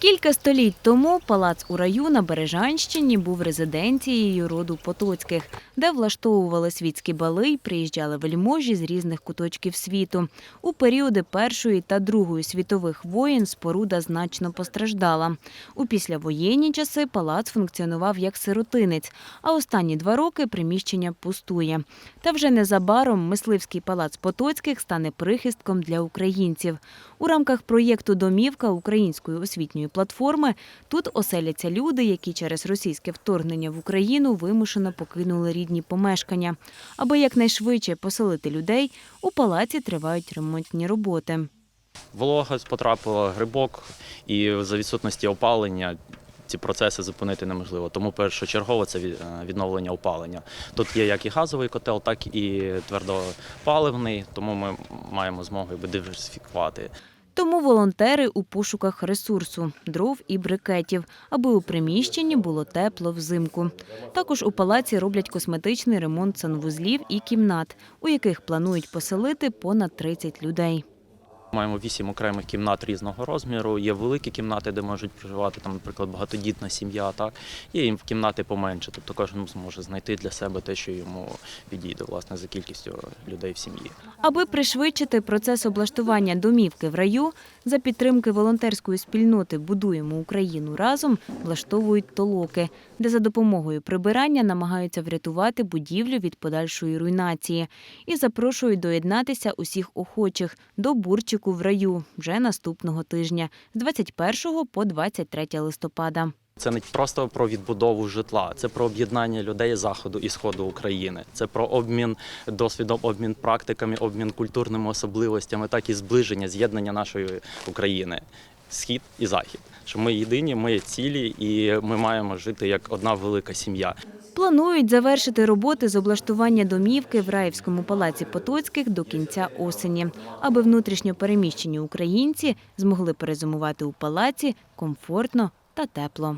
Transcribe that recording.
Кілька століть тому палац у раю на Бережанщині був резиденцією роду Потоцьких, де влаштовували світські бали й приїжджали вельможі з різних куточків світу. У періоди Першої та Другої світових воєн споруда значно постраждала. У післявоєнні часи палац функціонував як сиротинець, а останні два роки приміщення пустує. Та вже незабаром мисливський палац Потоцьких стане прихистком для українців. У рамках проєкту Домівка української освітньої платформи тут оселяться люди, які через російське вторгнення в Україну вимушено покинули рідні помешкання. Аби якнайшвидше поселити людей, у палаці тривають ремонтні роботи. Волога потрапила, грибок, і за відсутності опалення ці процеси зупинити неможливо. Тому першочергово це е, відновлення опалення. Тут є як і газовий котел, так і твердопаливний, тому ми маємо змогу диверсифікувати. Тому волонтери у пошуках ресурсу дров і брикетів, аби у приміщенні було тепло взимку. Також у палаці роблять косметичний ремонт санвузлів і кімнат, у яких планують поселити понад 30 людей. Маємо вісім окремих кімнат різного розміру. Є великі кімнати, де можуть проживати там, наприклад, багатодітна сім'я. Так є і кімнати поменше. Тобто кожен зможе знайти для себе те, що йому підійде власне за кількістю людей в сім'ї. Аби пришвидшити процес облаштування домівки в раю, за підтримки волонтерської спільноти Будуємо Україну разом влаштовують толоки, де за допомогою прибирання намагаються врятувати будівлю від подальшої руйнації і запрошують доєднатися усіх охочих до бурчику в раю вже наступного тижня з 21 по 23 листопада. Це не просто про відбудову житла, це про об'єднання людей заходу і сходу України. Це про обмін досвідом, обмін практиками, обмін культурними особливостями, так і зближення, з'єднання нашої України, схід і захід. Що ми єдині, ми цілі, і ми маємо жити як одна велика сім'я. Планують завершити роботи з облаштування домівки в Раївському палаці Потоцьких до кінця осені, аби внутрішньо переміщені українці змогли перезимувати у палаці комфортно та тепло.